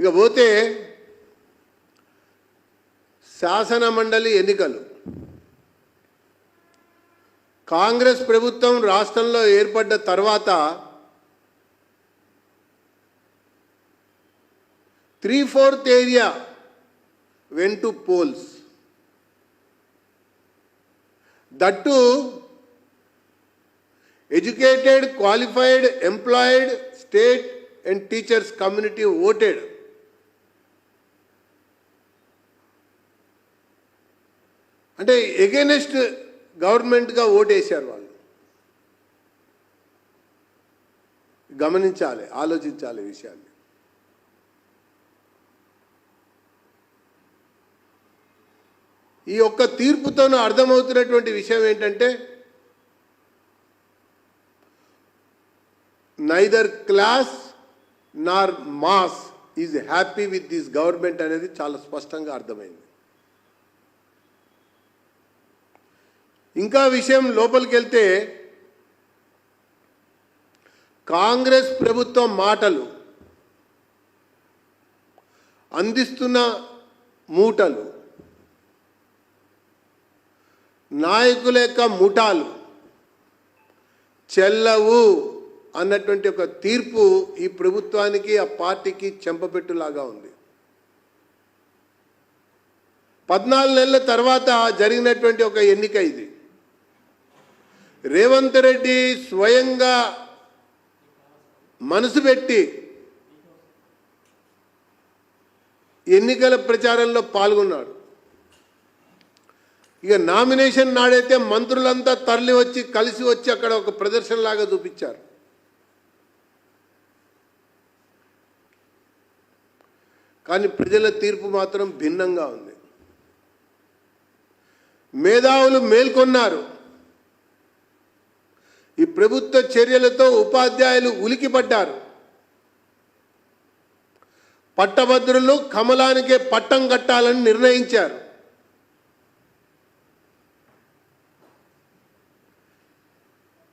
ఇక పోతే శాసన మండలి ఎన్నికలు. కాంగ్రెస్ ప్రభుత్వం రాష్ట్రంలో ఏర్పడ్డ తర్వాత three fourth area went to polls that educated qualified employed state and teachers community voted. అంటే ఎగెనెస్ట్ గవర్నమెంట్గా ఓటేశారు వాళ్ళు. గమనించాలి ఆలోచించాలి విషయాన్ని. ఈ యొక్క తీర్పుతోనూ అర్థమవుతున్నటువంటి విషయం ఏంటంటే neither class nor mass is happy with this government అనేది చాలా స్పష్టంగా అర్థమైంది. ఇంకా విషయం లోపలికి వెళ్తే కాంగ్రెస్ ప్రభుత్వం మాటలు అందిస్తున్న మూటలు నాయకుల యొక్క ముఠాలు చెల్లవు అన్నటువంటి ఒక తీర్పు ఈ ప్రభుత్వానికి ఆ పార్టీకి చెంపపెట్టులాగా ఉంది. పద్నాలుగు నెలల తర్వాత జరిగినటువంటి ఒక ఎన్నిక ఇది. రేవంత్ రెడ్డి స్వయంగా మనసు పెట్టి ఎన్నికల ప్రచారంలో పాల్గొన్నాడు. ఇక నామినేషన్ నాడైతే మంత్రులంతా తరలి వచ్చి కలిసి వచ్చి అక్కడ ఒక ప్రదర్శనలాగా చూపించారు. కానీ ప్రజల తీర్పు మాత్రం భిన్నంగా ఉంది. మేధావులు మేల్కొన్నారు. ఈ ప్రభుత్వ చర్యలతో ఉపాధ్యాయులు ఉలికిపడ్డారు. పట్టభద్రులు కమలానికే పట్టం కట్టాలని నిర్ణయించారు.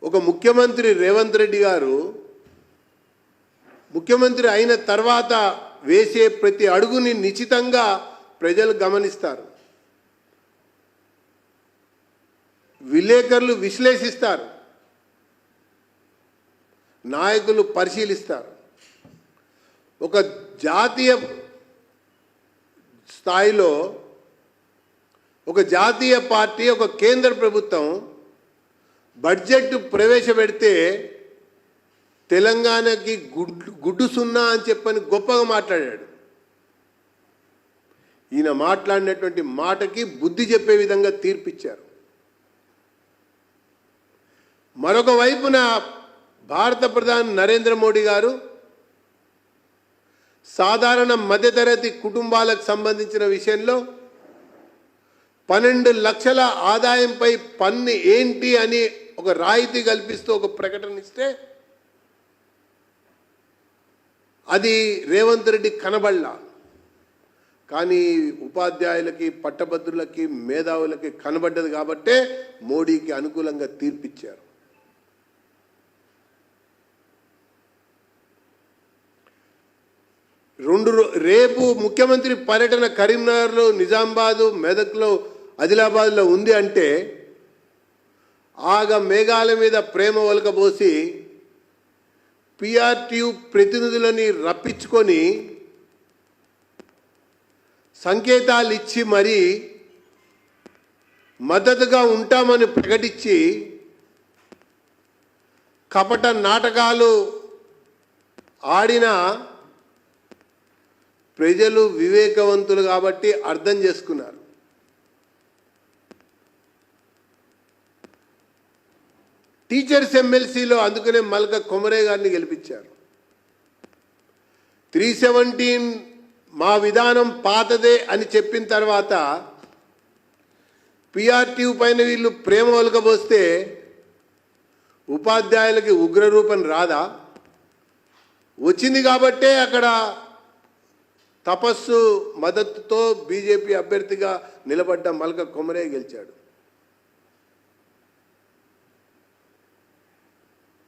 ఒక ముఖ్యమంత్రి రేవంత్ రెడ్డి గారు ముఖ్యమంత్రి అయిన తర్వాత వేసే ప్రతి అడుగుని నిశ్చితంగా ప్రజలు గమనిస్తారు. విలేకరులు విశ్లేషిస్తారు. నాయకులు పరిశీలిస్తారు. ఒక జాతీయ స్థాయిలో ఒక జాతీయ పార్టీ ఒక కేంద్ర ప్రభుత్వం బడ్జెట్ ప్రవేశపెడితే తెలంగాణకి గుడ్డు గుడ్డు సున్నా అని చెప్పని గొప్పగా మాట్లాడాడు. ఈయన మాట్లాడినటువంటి మాటకి బుద్ధి చెప్పే విధంగా తీర్పిచ్చారు. మరొక వైపున భారత ప్రధాని నరేంద్ర మోడీ గారు సాధారణ మధ్యతరగతి కుటుంబాలకు సంబంధించిన విషయంలో పన్నెండు లక్షల ఆదాయంపై పన్ను ఏంటి అని ఒక రాయితీ కల్పిస్తూ ఒక ప్రకటన ఇస్తే అది రేవంత్ రెడ్డి కనబడలా. కానీ ఉపాధ్యాయులకి పట్టభద్రులకి మేధావులకి కనబడ్డది కాబట్టే మోడీకి అనుకూలంగా తీర్పిచ్చారు. రెండు రేపు ముఖ్యమంత్రి పర్యటన కరీంనగర్లో నిజామాబాదు మెదక్లో ఆదిలాబాద్లో ఉంది అంటే ఆగ మేఘాల మీద ప్రేమ ఒలకబోసి పిఆర్టీయు ప్రతినిధులని రప్పించుకొని సంకేతాలు ఇచ్చి మరీ మద్దతుగా ఉంటామని ప్రకటించి కపట నాటకాలు ఆడిన ప్రజలు వివేకవంతులు కాబట్టి అర్థం చేసుకున్నారు. టీచర్స్ ఎమ్మెల్సీలో అందుకనే మల్క కొమరే గారిని గెలిపించారు. త్రీ సెవెంటీన్ మా విధానం పాతదే అని చెప్పిన తర్వాత పిఆర్టీ పైన వీళ్ళు ప్రేమ ఒలకబోస్తే ఉపాధ్యాయులకి ఉగ్రరూపం రాదా? వచ్చింది కాబట్టే అక్కడ తపస్సు మద్దతుతో బీజేపీ అభ్యర్థిగా నిలబడ్డ మల్క కొమరే గెలిచాడు.